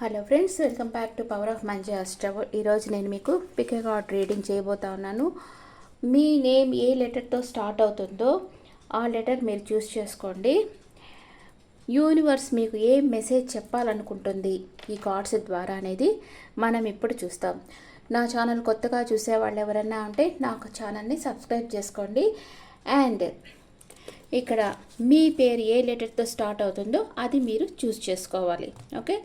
Hello friends welcome back to power of మంచి అస్టవ్ ఈరోజు నేను మీకు పిక్ రీడింగ్ చేయబోతా ఉన్నాను. మీ నేమ్ ఏ లెటర్తో స్టార్ట్ అవుతుందో ఆ లెటర్ మీరు చూస్ చేసుకోండి. యూనివర్స్ మీకు ఏ మెసేజ్ చెప్పాలనుకుంటుంది ఈ కార్డ్స్ ద్వారా అనేది మనం ఇప్పుడు చూస్తాం. నా ఛానల్ కొత్తగా చూసే వాళ్ళు ఎవరైనా ఉంటే నాకు ఛానల్ని సబ్స్క్రైబ్ చేసుకోండి. అండ్ ఇక్కడ మీ పేరు ఏ లెటర్తో స్టార్ట్ అవుతుందో అది మీరు చూస్ చేసుకోవాలి. ఓకే?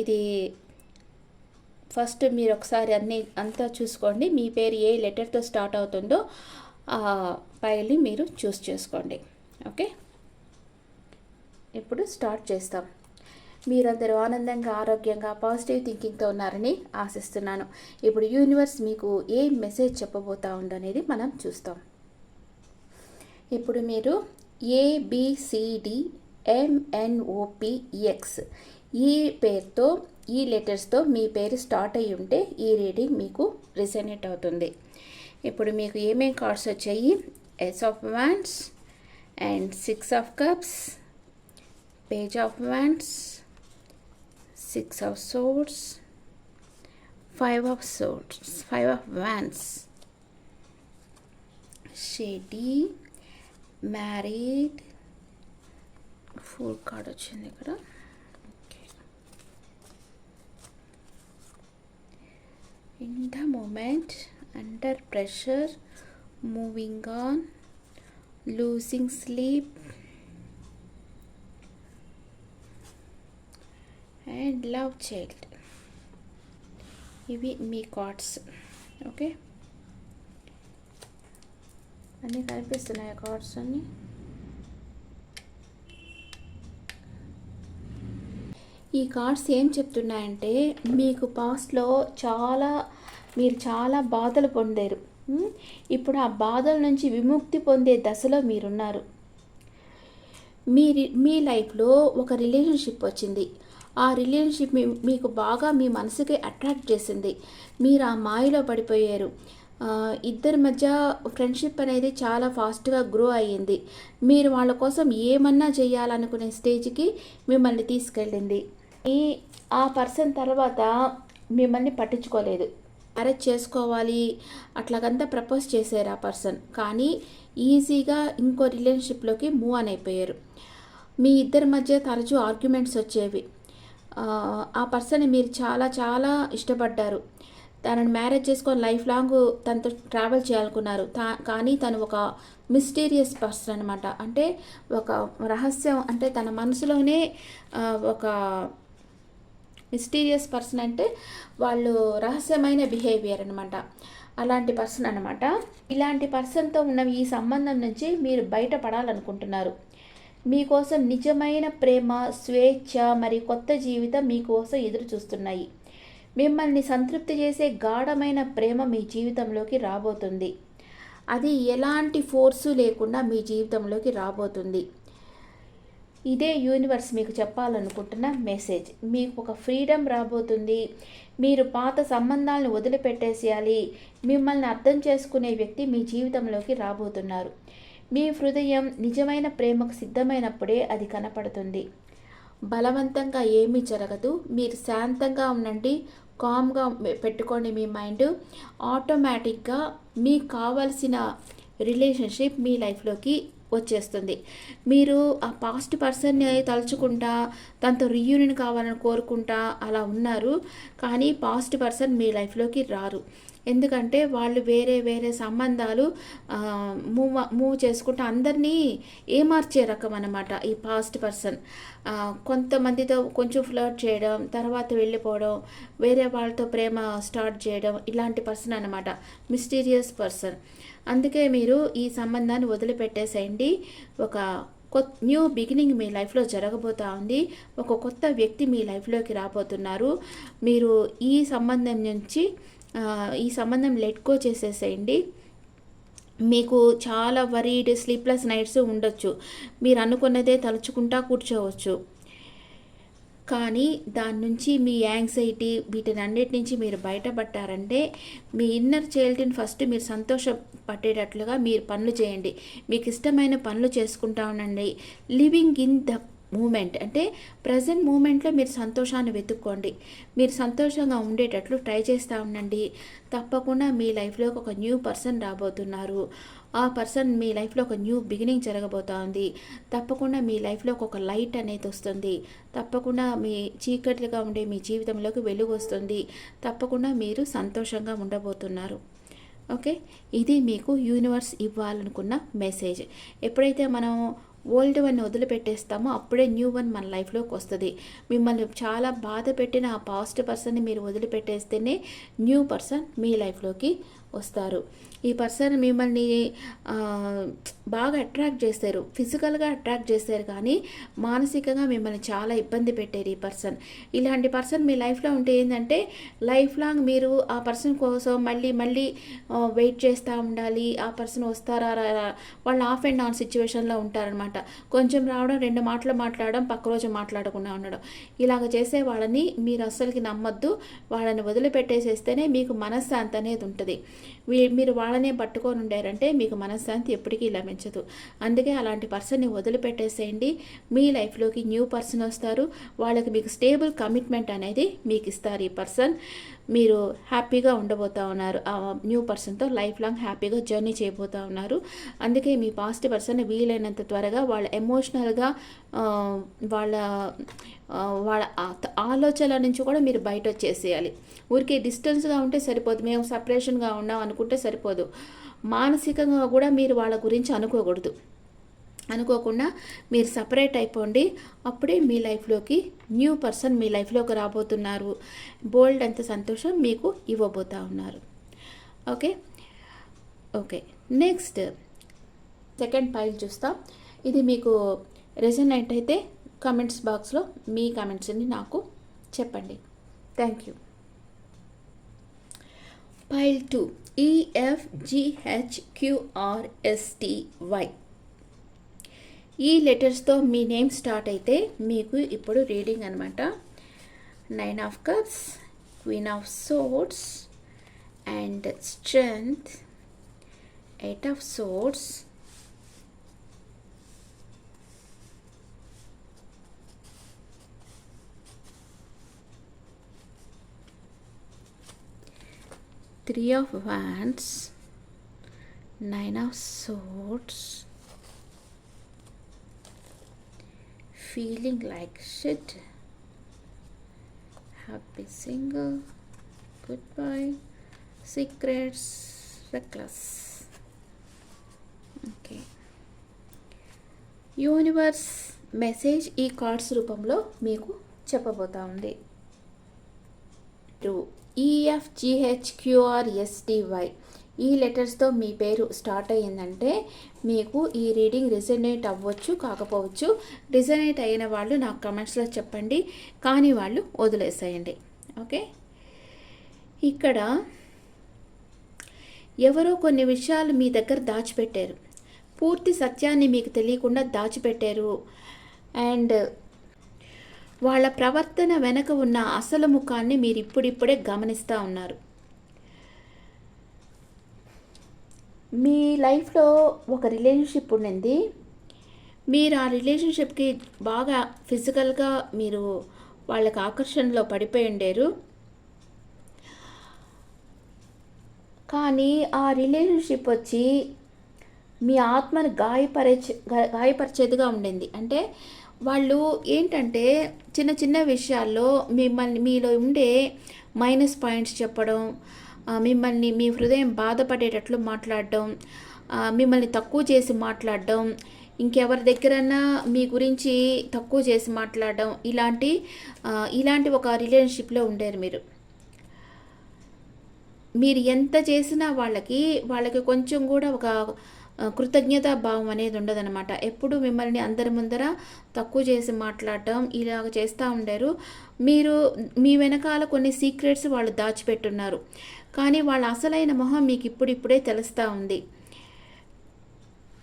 ఇది ఫస్ట్ మీరు ఒకసారి అన్ని అంతా చూసుకోండి. మీ పేరు ఏ లెటర్తో స్టార్ట్ అవుతుందో ఆ ఫైల్ని మీరు చూస్ చేసుకోండి. ఓకే? ఇప్పుడు స్టార్ట్ చేస్తాం. మీరందరూ ఆనందంగా ఆరోగ్యంగా పాజిటివ్ థింకింగ్తో ఉన్నారని ఆశిస్తున్నాను. ఇప్పుడు యూనివర్స్ మీకు ఏ మెసేజ్ చెప్పబోతా ఉందనేది మనం చూస్తాం. ఇప్పుడు మీరు ఏబిసిడి ఎంఎన్ఓపిఎక్స్ ఈ పేరుతో ఈ లెటర్స్తో మీ పేరు స్టార్ట్ అయ్యి ఉంటే ఈ రీడింగ్ మీకు రిసనేట్ అవుతుంది. ఇప్పుడు మీకు ఏమేమి కార్డ్స్ వచ్చాయి? Ace of wands and six of cups page of wands six of swords five of swords five of wands షెడీ married four card వచ్చింది ఇక్కడ. In the moment under pressure moving on losing sleep and love child ఇవి మీ cards okay అన్నీ కనిపిస్తున్నాయి cards అన్నీ? ఈ cards ఏం చెప్తున్నాయంటే మీకు పాస్ట్లో చాలా మీరు చాలా బాధలు పొందారు. ఇప్పుడు ఆ బాధల నుంచి విముక్తి పొందే దశలో మీరున్నారు. మీ మీ లైఫ్లో ఒక రిలేషన్షిప్ వచ్చింది. ఆ రిలేషన్షిప్ మీ మీకు బాగా మీ మనసుకి అట్రాక్ట్ చేసింది. మీరు ఆ మాయలో పడిపోయారు. ఇద్దరి మధ్య ఫ్రెండ్షిప్ అనేది చాలా ఫాస్ట్గా గ్రో అయ్యింది. మీరు వాళ్ళ కోసం ఏమన్నా చేయాలనుకునే స్టేజ్కి మిమ్మల్ని తీసుకెళ్ళింది. ఈ ఆ పర్సన్ తర్వాత మిమ్మల్ని పట్టించుకోలేదు. మ్యారేజ్ చేసుకోవాలి. అట్లాగంతా ప్రపోజ్ చేశారు ఆ పర్సన్. కానీ ఈజీగా ఇంకో రిలేషన్షిప్లోకి మూవ్ అని అయిపోయారు. మీ ఇద్దరి మధ్య తరచూ ఆర్గ్యుమెంట్స్ వచ్చేవి. ఆ, పర్సన్ మీరు చాలా చాలా ఇష్టపడ్డారు. తనని మ్యారేజ్ చేసుకొని లైఫ్ లాంగ్ తనతో ట్రావెల్ చేయాలనుకున్నారు. తా కానీ తను ఒక మిస్టీరియస్ పర్సన్ అనమాట అంటే ఒక రహస్యం. అంటే తన మనసులోనే ఒక మిస్టీరియస్ పర్సన్ అంటే వాళ్ళు రహస్యమైన బిహేవియర్ అనమాట అలాంటి పర్సన్ అనమాట ఇలాంటి పర్సన్తో ఉన్న ఈ సంబంధం నుంచి మీరు బయటపడాలనుకుంటున్నారు. మీకోసం నిజమైన ప్రేమ స్వేచ్ఛ మరియు కొత్త జీవితం మీకోసం ఎదురు చూస్తున్నాయి మిమ్మల్ని సంతృప్తి చేసే గాఢమైన ప్రేమ మీ జీవితంలోకి రాబోతుంది. అది ఎలాంటి ఫోర్సు లేకుండా మీ జీవితంలోకి రాబోతుంది. ఇదే యూనివర్స్ మీకు చెప్పాలనుకుంటున్న మెసేజ్ మీకు ఒక ఫ్రీడమ్ రాబోతుంది. మీరు పాత సంబంధాలను వదిలిపెట్టేసేయాలి. మిమ్మల్ని అర్థం చేసుకునే వ్యక్తి మీ జీవితంలోకి రాబోతున్నారు. మీ హృదయం నిజమైన ప్రేమకు సిద్ధమైనప్పుడే అది కనపడుతుంది. బలవంతంగా ఏమీ జరగదు. మీరు శాంతంగా ఉండండి. కామ్గా పెట్టుకోండి మీ మైండ్ ఆటోమేటిక్గా మీకు కావలసిన రిలేషన్షిప్ మీ లైఫ్లోకి వచ్చేస్తుంది. మీరు ఆ పాస్ట్ పర్సన్ని తలుచుకుంటా తనతో రీయూనియన్ కావాలని కోరుకుంటా అలా ఉన్నారు. కానీ పాస్ట్ పర్సన్ మీ లైఫ్లోకి రారు. ఎందుకంటే వాళ్ళు వేరే వేరే సంబంధాలు మూవ్ మూవ్ చేసుకుంటూ అందరినీ ఏమార్చే రకం అనమాట ఈ పాస్ట్ పర్సన్ కొంతమందితో కొంచెం ఫ్లర్ట్ చేయడం తర్వాత వెళ్ళిపోవడం వేరే వాళ్ళతో ప్రేమ స్టార్ట్ చేయడం ఇలాంటి పర్సన్ అనమాట మిస్టీరియస్ పర్సన్ అందుకే మీరు ఈ సంబంధాన్ని వదిలిపెట్టేసేయండి. ఒక కొత్త న్యూ బిగినింగ్ మీ లైఫ్లో జరగబోతా ఉంది. ఒక కొత్త వ్యక్తి మీ లైఫ్లోకి రాబోతున్నారు. మీరు ఈ సంబంధం నుంచి ఈ సంబంధం లెట్కో చేసేసేయండి. మీకు చాలా వరీడ్ స్లీప్లెస్ నైట్స్ ఉండొచ్చు. మీరు అనుకున్నదే తలుచుకుంటా కూర్చోవచ్చు. కానీ దాని నుంచి మీ యాంగ్జైటీ వీటిని అన్నిటి నుంచి మీరు బయటపడ్డారంటే మీ ఇన్నర్ చైల్డ్ని ఫస్ట్ మీరు సంతోష పట్టేటట్లుగా మీరు పనులు చేయండి. మీకు ఇష్టమైన పనులు చేసుకుంటా ఉండండి. Living in the moment. అంటే ప్రజెంట్ మూమెంట్లో మీరు సంతోషాన్ని వెతుక్కోండి. మీరు సంతోషంగా ఉండేటట్లు ట్రై చేస్తూ ఉండండి. తప్పకుండా మీ లైఫ్లోకి ఒక న్యూ పర్సన్ రాబోతున్నారు. ఆ పర్సన్ మీ లైఫ్లో ఒక న్యూ బిగినింగ్ జరగబోతా ఉంది తప్పకుండా మీ లైఫ్లోకి ఒక లైట్ అనేది వస్తుంది. తప్పకుండా మీ చీకట్లుగా ఉండే మీ జీవితంలోకి వెలుగు వస్తుంది. తప్పకుండా మీరు సంతోషంగా ఉండబోతున్నారు. ఓకే? ఇది మీకు యూనివర్స్ ఇవ్వాలనుకున్న మెసేజ్. ఎప్పుడైతే మనం ఓల్డ్ వన్ వదిలిపెట్టేస్తామో అప్పుడే న్యూ వన్ మన లైఫ్లోకి వస్తుంది. మిమ్మల్ని చాలా బాధ పెట్టిన ఆ పాస్ట్ పర్సన్ని మీరు వదిలిపెట్టేస్తేనే న్యూ పర్సన్ మీ లైఫ్లోకి వస్తారు. ఈ పర్సన్ మిమ్మల్ని బాగా అట్రాక్ట్ చేస్తారు. ఫిజికల్గా అట్రాక్ట్ చేస్తారు కానీ మానసికంగా మిమ్మల్ని చాలా ఇబ్బంది పెట్టారు ఈ పర్సన్. ఇలాంటి పర్సన్ మీ లైఫ్లో ఉంటే ఏంటంటే లైఫ్ లాంగ్ మీరు ఆ పర్సన్ కోసం మళ్ళీ మళ్ళీ వెయిట్ చేస్తూ ఉండాలి. ఆ పర్సన్ వస్తారా వాళ్ళు ఆఫ్ అండ్ ఆన్ సిచ్యువేషన్లో ఉంటారనమాట కొంచెం రావడం రెండు మాటలు మాట్లాడడం పక్క రోజు మాట్లాడకుండా ఉండడం. ఇలాగ చేసే వాళ్ళని మీరు అస్సలకి నమ్మొద్దు. వాళ్ళని వదిలిపెట్టేసేస్తేనే మీకు మనశ్శాంతి అనేది ఉంటుంది. మీరు వాళ్ళనే పట్టుకొని ఉండారంటే మీకు మనశ్శాంతి ఎప్పటికీ లభించదు. అందుకే అలాంటి పర్సన్ని వదిలిపెట్టేసేయండి. మీ లైఫ్లోకి న్యూ పర్సన్ వస్తారు. వాళ్ళకి మీకు స్టేబుల్ కమిట్మెంట్ అనేది మీకు ఇస్తారు ఈ పర్సన్. మీరు హ్యాపీగా ఉండబోతా ఉన్నారు. ఆ న్యూ పర్సన్తో లైఫ్ లాంగ్ హ్యాపీగా జర్నీ చేయబోతా ఉన్నారు. అందుకే మీ పాస్ట్ పర్సన్ వీలైనంత త్వరగా వాళ్ళ ఎమోషనల్గా వాళ్ళ వాళ్ళ ఆలోచన ఆలోచనల నుంచి కూడా మీరు బయట వచ్చేసేయాలి ఊరికే డిస్టెన్స్గా ఉంటే సరిపోదు మేము సపరేషన్గా ఉన్నాం అనుకుంటే సరిపోదు. మానసికంగా కూడా మీరు వాళ్ళ గురించి అనుకోకూడదు. అనుకోకుండా మీరు సపరేట్ అయిపోండి. అప్పుడే మీ లైఫ్లోకి న్యూ పర్సన్ మీ లైఫ్లోకి రాబోతున్నారు. బోల్డ్ అంత సంతోషం మీకు ఇవ్వబోతా ఉన్నారు. Okay? Okay. Next second file చూస్తాం. ఇది మీకు రెజనైట్ అయితే కమెంట్స్ బాక్స్లో మీ కమెంట్స్ని నాకు చెప్పండి. థ్యాంక్ యూ పైల్ టూ ఈఎఫ్జిహెచ్క్యూఆర్ఎస్టివై ఈ లెటర్స్తో మీ నేమ్ స్టార్ట్ అయితే మీకు ఇప్పుడు రీడింగ్ అనమాట nine of cups queen of swords and strength eight of three of wands nine of swords feeling like shit happy single good bye secrets reckless okay universe message ఈ cards రూపంలో మీకు చెప్పబోతా ఉంది two ఈఎఫ్జిహెచ్క్యూఆర్ఎస్టివై ఈ లెటర్స్తో మీ పేరు start అయ్యిందంటే మీకు ఈ reading రిజనేట్ అవ్వచ్చు కాకపోవచ్చు. రిజనేట్ అయిన వాళ్ళు నాకు కమెంట్స్లో చెప్పండి కానీ వాళ్ళు వదిలేసేయండి. ఓకే? ఇక్కడ ఎవరో కొన్ని విషయాలు మీ దగ్గర దాచిపెట్టారు. పూర్తి సత్యాన్ని మీకు తెలియకుండా దాచిపెట్టారు. అండ్ వాళ్ళ ప్రవర్తన వెనక ఉన్న అసలు ముఖాన్ని మీరు ఇప్పుడిప్పుడే గమనిస్తూ ఉన్నారు. మీ లైఫ్లో ఒక రిలేషన్షిప్ ఉండింది. మీరు ఆ రిలేషన్షిప్కి బాగా ఫిజికల్గా మీరు వాళ్ళకి ఆకర్షణలో పడిపోయి ఉండేరు. కానీ ఆ రిలేషన్షిప్ వచ్చి మీ ఆత్మను గాయపరిచే గాయపరిచేదిగా ఉండింది. అంటే వాళ్ళు ఏంటంటే చిన్న చిన్న విషయాల్లో మిమ్మల్ని మీలో ఉండే మైనస్ పాయింట్స్ చెప్పడం మిమ్మల్ని మీ హృదయం బాధపడేటట్లు మాట్లాడడం మిమ్మల్ని తక్కువ చేసి మాట్లాడడం ఇంకెవరి దగ్గరన్నా మీ గురించి తక్కువ చేసి మాట్లాడడం ఇలాంటి ఇలాంటి ఒక రిలేషన్షిప్లో ఉండేరు మీరు. మీరు ఎంత చేసినా వాళ్ళకి వాళ్ళకి కొంచెం కూడా ఒక కృతజ్ఞతా భావం అనేది ఉండదన్నమాట. ఎప్పుడు మిమ్మల్ని అందరి ముందర తక్కువ చేసి మాట్లాడటం ఇలాగ చేస్తూ ఉండారు. మీరు మీ వెనకాల కొన్ని సీక్రెట్స్ వాళ్ళు దాచిపెట్టున్నారు. కానీ వాళ్ళ అసలైన మొహం మీకు ఇప్పుడిప్పుడే తెలుస్తూ ఉంది.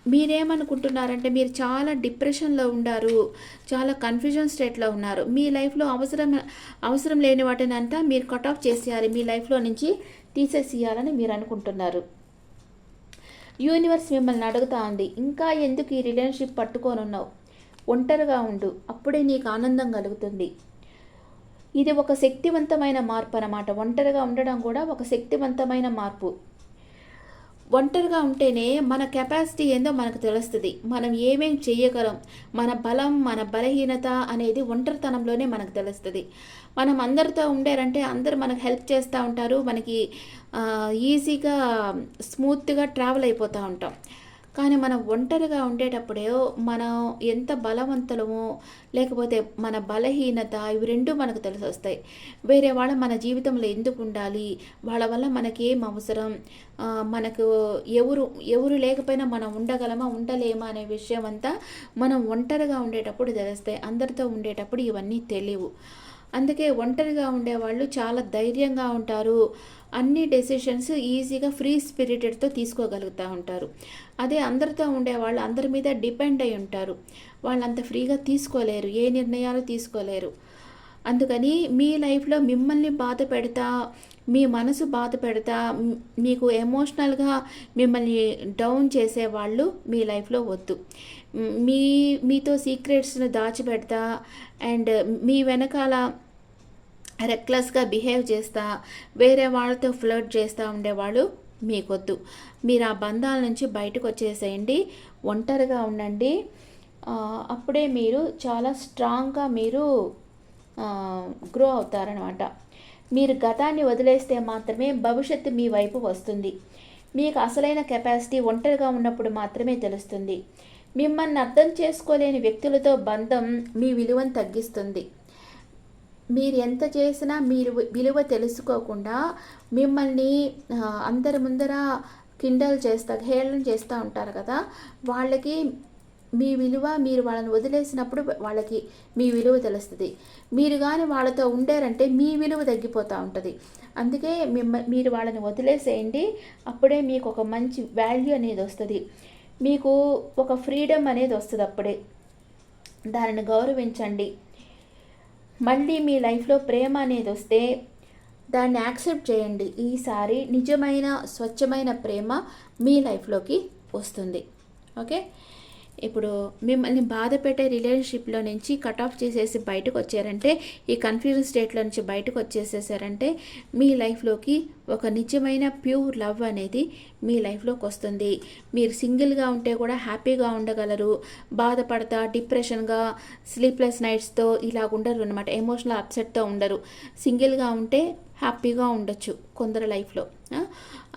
మీరేమనుకుంటున్నారంటే మీరు చాలా డిప్రెషన్లో ఉన్నారు చాలా కన్ఫ్యూజన్ స్టేట్లో ఉన్నారు. మీ లైఫ్లో అవసరం అవసరం లేని వాటిని అంతా మీరు కట్ ఆఫ్ చేసేయాలి. మీ లైఫ్లో నుంచి తీసేసేయాలని మీరు అనుకుంటున్నారు. యూనివర్స్ మిమ్మల్ని అడుగుతా ఉంది ఇంకా ఎందుకు ఈ రిలేషన్షిప్ పట్టుకొని ఉన్నావు ఒంటరిగా ఉండు. అప్పుడే నీకు ఆనందం కలుగుతుంది. ఇది ఒక శక్తివంతమైన మార్పు అన్నమాట. ఒంటరిగా ఉండడం కూడా ఒక శక్తివంతమైన మార్పు. ఒంటరిగా ఉంటేనే మన కెపాసిటీ ఏందో మనకు తెలుస్తుంది. మనం ఏమేం చేయగలం మన బలం మన బలహీనత అనేది ఒంటరితనంలోనే మనకు తెలుస్తుంది. మనం అందరితో ఉండారంటే అందరూ మనకు హెల్ప్ చేస్తూ ఉంటారు. మనకి ఈజీగా స్మూత్గా ట్రావెల్ అయిపోతూ ఉంటాం. కానీ మనం ఒంటరిగా ఉండేటప్పుడే మనం ఎంత బలవంతులమో లేకపోతే మన బలహీనత ఇవి రెండు మనకు తెలిసి వస్తాయి వేరే వాళ్ళ మన జీవితంలో ఎందుకు ఉండాలి? వాళ్ళ వల్ల మనకి ఏం అవసరం మనకు ఎవరు ఎవరు లేకపోయినా మనం ఉండగలమా ఉండలేమా అనే విషయం అంతా మనం ఒంటరిగా ఉండేటప్పుడు తెలుస్తాయి. అందరితో ఉండేటప్పుడు ఇవన్నీ తెలియవు. అందుకే ఒంటరిగా ఉండేవాళ్ళు చాలా ధైర్యంగా ఉంటారు. అన్ని డెసిషన్స్ ఈజీగా ఫ్రీ స్పిరిటెడ్తో తీసుకోగలుగుతూ ఉంటారు. అదే అందరితో ఉండేవాళ్ళు అందరి మీద డిపెండ్ అయి ఉంటారు. వాళ్ళు అంత ఫ్రీగా తీసుకోలేరు ఏ నిర్ణయాలు తీసుకోలేరు. అందుకని మీ లైఫ్లో మిమ్మల్ని బాధ పెడతా మీ మనసు బాధ పెడతా మీకు ఎమోషనల్గా మిమ్మల్ని డౌన్ చేసేవాళ్ళు మీ లైఫ్లో వద్దు. మీ మీతో సీక్రెట్స్ను దాచిపెడతా అండ్ మీ వెనకాల రెక్లెస్గా బిహేవ్ చేస్తా వేరే వాళ్ళతో ఫ్లర్ట్ చేస్తూ ఉండేవాళ్ళు మీకొద్దు. మీరు ఆ బంధాల నుంచి బయటకు వచ్చేసేయండి ఒంటరిగా ఉండండి. అప్పుడే మీరు చాలా స్ట్రాంగ్గా మీరు గ్రో అవుతారనమాట మీరు గతాన్ని వదిలేస్తే మాత్రమే భవిష్యత్తు మీ వైపు వస్తుంది. మీకు అసలైన కెపాసిటీ ఒంటరిగా ఉన్నప్పుడు మాత్రమే తెలుస్తుంది. మిమ్మల్ని అర్థం చేసుకోలేని వ్యక్తులతో బంధం మీ విలువను తగ్గిస్తుంది. మీరు ఎంత చేసినా మీరు విలువ తెలుసుకోకుండా మిమ్మల్ని అందరి ముందర కిండల్ చేస్తా హేళన చేస్తూ ఉంటారు కదా. వాళ్ళకి మీ విలువ మీరు వాళ్ళని వదిలేసినప్పుడు వాళ్ళకి మీ విలువ తెలుస్తుంది. మీరు కానీ వాళ్ళతో ఉండారంటే మీ విలువ తగ్గిపోతూ ఉంటుంది. అందుకే మిమ్మ మీరు వాళ్ళని వదిలేసేయండి. అప్పుడే మీకు ఒక మంచి వాల్యూ అనేది వస్తుంది. మీకు ఒక ఫ్రీడమ్ అనేది వస్తుంది అప్పుడే. దానిని గౌరవించండి. మళ్ళీ మీ లైఫ్లో ప్రేమ అనేది వస్తే దాన్ని యాక్సెప్ట్ చేయండి. ఈసారి నిజమైన స్వచ్ఛమైన ప్రేమ మీ లైఫ్లోకి వస్తుంది. ఓకే ఇప్పుడు మిమ్మల్ని బాధ పెట్టే రిలేషన్షిప్లో నుంచి కట్ ఆఫ్ చేసేసి బయటకు వచ్చారంటే ఈ కన్ఫ్యూజన్ స్టేట్లో నుంచి బయటకు వచ్చేసేసారంటే మీ లైఫ్లోకి ఒక నిజమైన ప్యూర్ లవ్ అనేది మీ లైఫ్లోకి వస్తుంది. మీరు సింగిల్గా ఉంటే కూడా హ్యాపీగా ఉండగలరు. బాధపడతా డిప్రెషన్గా స్లీప్లెస్ నైట్స్తో ఇలా ఉండరు అనమాట ఎమోషనల్ అప్సెట్తో ఉండరు. సింగిల్గా ఉంటే హ్యాపీగా ఉండొచ్చు కొందరు లైఫ్లో.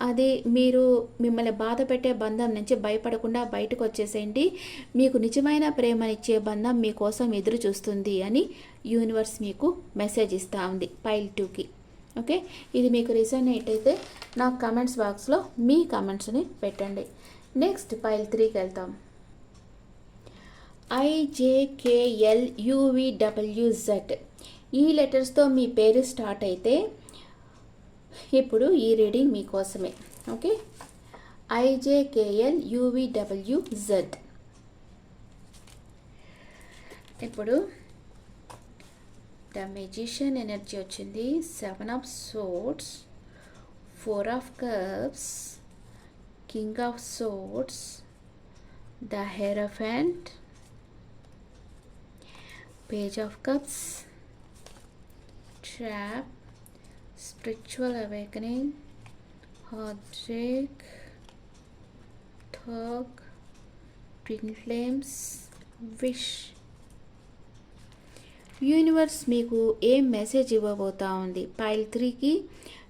అది మీరు మిమ్మల్ని బాధ పెట్టే బంధం నుంచి భయపడకుండా బయటకు వచ్చేసేయండి. మీకు నిజమైన ప్రేమనిచ్చే బంధం మీకోసం ఎదురు చూస్తుంది అని యూనివర్స్ మీకు మెసేజ్ ఇస్తూ ఉంది పైల్ టూకి. ఓకే? ఇది మీకు రిజనేట్ అయితే నాకు కమెంట్స్ బాక్స్లో మీ కమెంట్స్ని పెట్టండి. నెక్స్ట్ పైల్ త్రీకి వెళ్తాం. ఐజేకేఎల్ యూవిడబ్ల్యూజెడ్ ఈ లెటర్స్తో మీ పేరు స్టార్ట్ అయితే ఇప్పుడు ఈ రీడింగ్ మీకోసమే. Okay? I J K L U V W Z ఇప్పుడు ద మెజిషియన్ ఎనర్జీ వచ్చింది. Seven of swords four of cups king of swords the hierophant page of cups trap spiritual awakening, heartbreak, thug, twin flames, wish. Universe మీకు ఏం message ఇవ్వబోతా ఉంది? Pile త్రీకి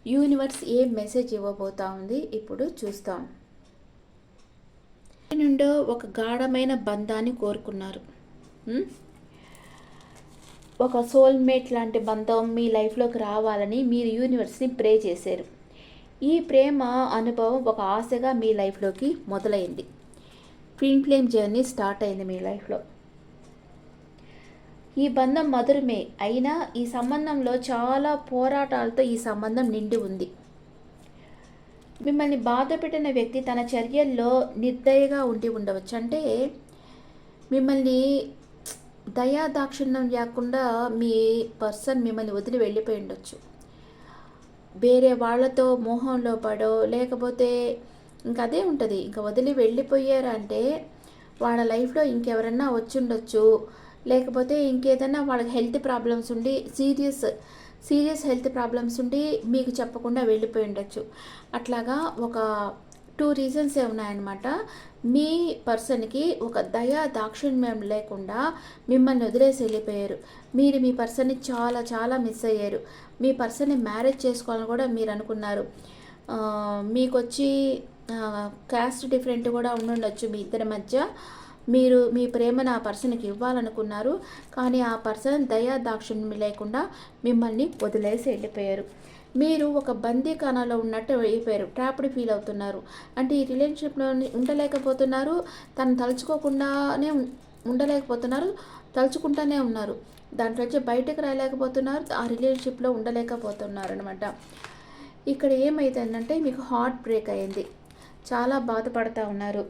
universe ఏం message ఇవ్వబోతా ఉంది? ఇప్పుడు చూస్తాం. నుండో ఒక గాఢమైన బంధాన్ని కోరుకున్నారు. ఒక సోల్మేట్ లాంటి బంధం మీ లైఫ్లోకి రావాలని మీరు యూనివర్స్ని ప్రే చేశారు. ఈ ప్రేమ అనుభవం ఒక ఆశగా మీ లైఫ్లోకి మొదలైంది. ట్విన్ ఫ్లేమ్ జర్నీ స్టార్ట్ అయింది మీ లైఫ్లో ఈ బంధం మధురమే అయినా ఈ సంబంధంలో చాలా పోరాటాలతో ఈ సంబంధం నిండి ఉంది. మిమ్మల్ని బాధ పెట్టిన వ్యక్తి తన చర్యల్లో నిర్దయగా ఉండి ఉండవచ్చు. అంటే మిమ్మల్ని దయా దాక్షిణ్యం లేకుండా మీ పర్సన్ మిమ్మల్ని వదిలి వెళ్ళిపోయి ఉండొచ్చు. వేరే వాళ్ళతో మోహంలో పడో లేకపోతే ఇంకా అదే ఉంటుంది. ఇంకా వదిలి వెళ్ళిపోయారంటే వాళ్ళ లైఫ్లో ఇంకెవరన్నా వచ్చుండొచ్చు లేకపోతే ఇంకేదన్నా వాళ్ళకి హెల్త్ ప్రాబ్లమ్స్ ఉండి సీరియస్ సీరియస్ హెల్త్ ప్రాబ్లమ్స్ ఉండి మీకు చెప్పకుండా వెళ్ళిపోయి ఉండొచ్చు. అట్లాగా ఒక టూ రీజన్సే ఉన్నాయన్నమాట. మీ పర్సన్కి ఒక దయా దాక్షిణ్యం లేకుండా మిమ్మల్ని వదిలేసి వెళ్ళిపోయారు. మీరు మీ పర్సన్ని చాలా చాలా మిస్ అయ్యారు. మీ పర్సన్ని మ్యారేజ్ చేసుకోవాలని కూడా మీరు అనుకున్నారు. మీకు వచ్చి క్యాస్ట్ డిఫరెంట్ కూడా ఉండుండొచ్చు మీ ఇద్దరి మధ్య. మీరు మీ ప్రేమను ఆ పర్సన్కి ఇవ్వాలనుకున్నారు. కానీ ఆ పర్సన్ దయా దాక్షిణ్యం లేకుండా మిమ్మల్ని వదిలేసి వెళ్ళిపోయారు. మీరు ఒక బందీఖానాలో ఉన్నట్టు అయిపోయారు. ట్రాప్డ్ ఫీల్ అవుతున్నారు. అంటే ఈ రిలేషన్షిప్లో ఉండలేకపోతున్నారు. తను తలుచుకోకుండానే ఉండలేకపోతున్నారు. తలుచుకుంటానే ఉన్నారు. దాంట్లో బయటకు రాలేకపోతున్నారు. ఆ రిలేషన్షిప్లో ఉండలేకపోతున్నారు అనమాట ఇక్కడ ఏమైందంటే మీకు హార్ట్ బ్రేక్ అయింది. చాలా బాధపడతా ఉన్నారు.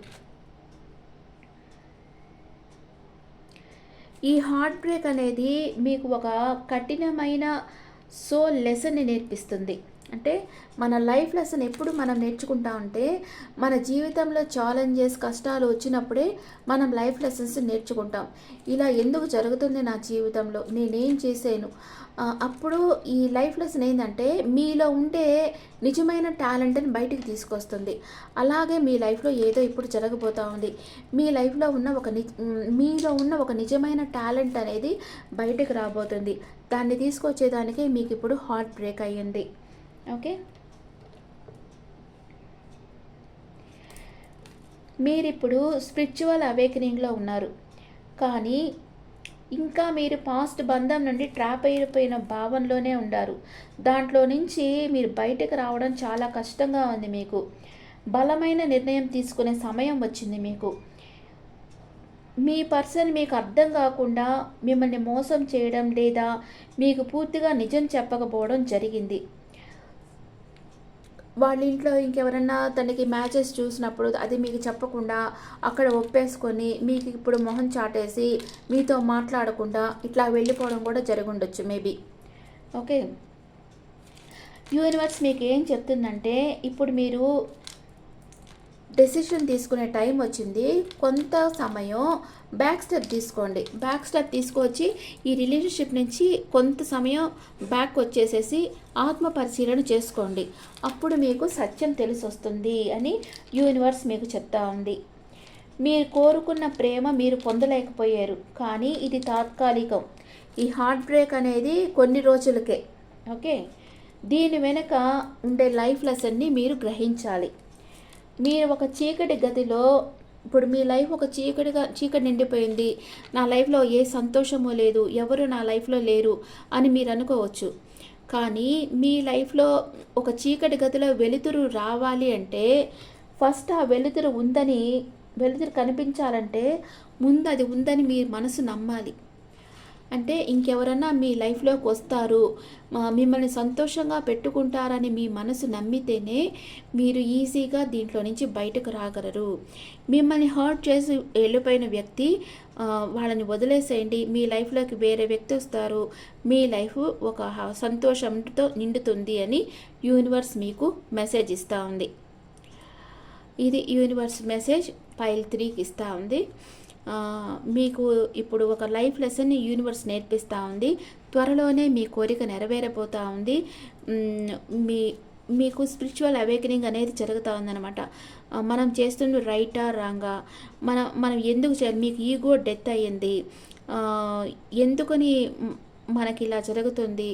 ఈ హార్ట్ బ్రేక్ అనేది మీకు ఒక కఠినమైన సో లెసన్ని నేర్పిస్తుంది. అంటే మన లైఫ్ లెసన్ ఎప్పుడు మనం నేర్చుకుంటా ఉంటే మన జీవితంలో ఛాలెంజెస్ కష్టాలు వచ్చినప్పుడే మనం లైఫ్ లెసన్స్ నేర్చుకుంటాం. ఇలా ఎందుకు జరుగుతుంది నా జీవితంలో? నేనేం చేశాను? అప్పుడు ఈ లైఫ్ లెసన్ ఏంటంటే మీలో ఉండే నిజమైన టాలెంట్ని బయటికి తీసుకొస్తుంది. అలాగే మీ లైఫ్లో ఏదో ఇప్పుడు జరగబోతూ ఉంది. మీ లైఫ్లో ఉన్న ఒక ని మీలో ఉన్న ఒక నిజమైన టాలెంట్ అనేది బయటకు రాబోతుంది. దాన్ని తీసుకొచ్చేదానికే మీకు ఇప్పుడు హార్ట్ బ్రేక్ అయ్యింది. ఓకే మీరిప్పుడు స్పిరిచువల్ అవేకనింగ్లో ఉన్నారు. కానీ ఇంకా మీరు పాస్ట్ బంధం నుండి ట్రాప్ అయిపోయిన భావనలోనే ఉండారు. దాంట్లో నుంచి మీరు బయటకు రావడం చాలా కష్టంగా ఉంది మీకు. బలమైన నిర్ణయం తీసుకునే సమయం వచ్చింది మీకు. మీ పర్సన్ మీకు అర్థం కాకుండా మిమ్మల్ని మోసం చేయడం లేదా మీకు పూర్తిగా నిజం చెప్పకపోవడం జరిగింది. వాళ్ళ ఇంట్లో ఇంకెవరన్నా తనకి మ్యాచెస్ చూసినప్పుడు అది మీకు చెప్పకుండా అక్కడ ఒప్పేసుకొని మీకు ఇప్పుడు మొహం చాటేసి మీతో మాట్లాడకుండా ఇట్లా వెళ్ళిపోవడం కూడా జరుగుండొచ్చు మేబీ ఓకే యూనివర్స్ మీకు ఏం చెప్తుందంటే ఇప్పుడు మీరు డెసిషన్ తీసుకునే టైం వచ్చింది. కొంత సమయం బ్యాక్ స్టెప్ తీసుకోండి. బ్యాక్ స్టెప్ తీసుకొచ్చి ఈ రిలేషన్షిప్ నుంచి కొంత సమయం బ్యాక్ వచ్చేసేసి ఆత్మ పరిశీలన చేసుకోండి. అప్పుడు మీకు సత్యం తెలిసి వస్తుంది అని యూనివర్స్ మీకు చెప్తా ఉంది. మీరు కోరుకున్న ప్రేమ మీరు పొందలేకపోయారు. కానీ ఇది తాత్కాలికం. ఈ హార్ట్ బ్రేక్ అనేది కొన్ని రోజులకే. ఓకే? దీని వెనుక ఉండే లైఫ్ లెసన్ని మీరు గ్రహించాలి. మీరు ఒక చీకటి గదిలో ఇప్పుడు మీ లైఫ్ ఒక చీకటిగా చీకటి నిండిపోయింది. నా లైఫ్లో ఏ సంతోషమో లేదు. ఎవరు నా లైఫ్లో లేరు అని మీరు అనుకోవచ్చు. కానీ మీ లైఫ్లో ఒక చీకటి గదిలో వెలుతురు రావాలి అంటే ఫస్ట్ ఆ వెలుతురు ఉందని వెలుతురు కనిపించాలంటే ముందు అది ఉందని మీ మనసు నమ్మాలి. అంటే ఇంకెవరన్నా మీ లైఫ్లోకి వస్తారు మిమ్మల్ని సంతోషంగా పెట్టుకుంటారని మీ మనసు నమ్మితేనే మీరు ఈజీగా దీంట్లో నుంచి బయటకు రాగలరు. మిమ్మల్ని హర్ట్ చేసి వెళ్ళిపోయిన వ్యక్తి వాళ్ళని వదిలేసేయండి. మీ లైఫ్లోకి వేరే వ్యక్తి వస్తారు. మీ లైఫ్ ఒక సంతోషంతో నిండుతుంది అని యూనివర్స్ మీకు మెసేజ్ ఇస్తూ ఉంది. ఇది యూనివర్స్ మెసేజ్ ఫైల్ త్రీకి ఇస్తూ ఉంది. మీకు ఇప్పుడు ఒక లైఫ్ లెసన్ని యూనివర్స్ నేర్పిస్తూ ఉంది. త్వరలోనే మీ కోరిక నెరవేరబోతూ ఉంది. మీ మీకు స్పిరిచువల్ అవేకనింగ్ అనేది జరుగుతూ ఉందన్నమాట. మనం చేస్తున్న రైటా రాంగా? మనం మనం ఎందుకు చేయాలి? మీకు ఈగో డెత్ అయ్యింది. ఎందుకని మనకి ఇలా జరుగుతుంది?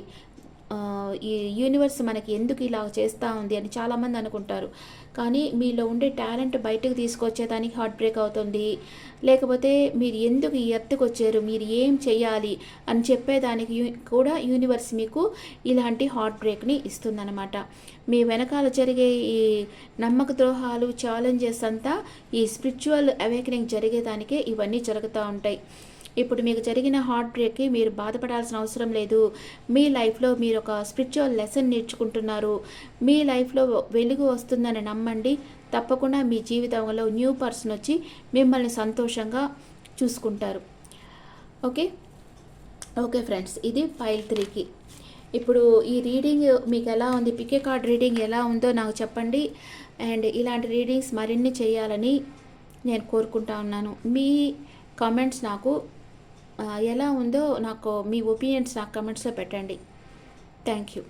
ఈ యూనివర్స్ మనకి ఎందుకు ఇలా చేస్తూ ఉంది అని చాలామంది అనుకుంటారు. కానీ మీలో ఉండే టాలెంట్ బయటకు తీసుకొచ్చేదానికి హార్ట్ బ్రేక్ అవుతుంది. లేకపోతే మీరు ఎందుకు ఈ ఎత్తుకు వచ్చారు? మీరు ఏం చేయాలి అని చెప్పేదానికి యూ- కూడా యూనివర్స్ మీకు ఇలాంటి హార్ట్ బ్రేక్ని ఇస్తుందన్నమాట. మీ వెనకాల జరిగే ఈ నమ్మక ద్రోహాలు ఛాలెంజెస్ అంతా ఈ స్పిరిచువల్ అవేకనింగ్ జరిగేదానికే ఇవన్నీ జరుగుతూ ఉంటాయి. ఇప్పుడు మీకు జరిగిన హార్ట్ బ్రేక్కి మీరు బాధపడాల్సిన అవసరం లేదు. మీ లైఫ్లో మీరు ఒక స్పిరిచువల్ లెసన్ నేర్చుకుంటున్నారు. మీ లైఫ్లో వెలుగు వస్తుందని నమ్మండి. తప్పకుండా మీ జీవితంలో న్యూ పర్సన్ వచ్చి మిమ్మల్ని సంతోషంగా చూసుకుంటారు. ఓకే? ఓకే ఫ్రెండ్స్ ఇది ఫైల్ త్రీకి ఇప్పుడు ఈ రీడింగ్ మీకు ఎలా ఉంది? పికే కార్డ్ రీడింగ్ ఎలా ఉందో నాకు చెప్పండి. అండ్ ఇలాంటి రీడింగ్స్ మరిన్ని చేయాలని నేను కోరుకుంటా ఉన్నాను. మీ కామెంట్స్ నాకు ఎలా ఉందో నాకు మీ ఒపీనియన్స్ నాకు కమెంట్స్లో పెట్టండి. Thank you.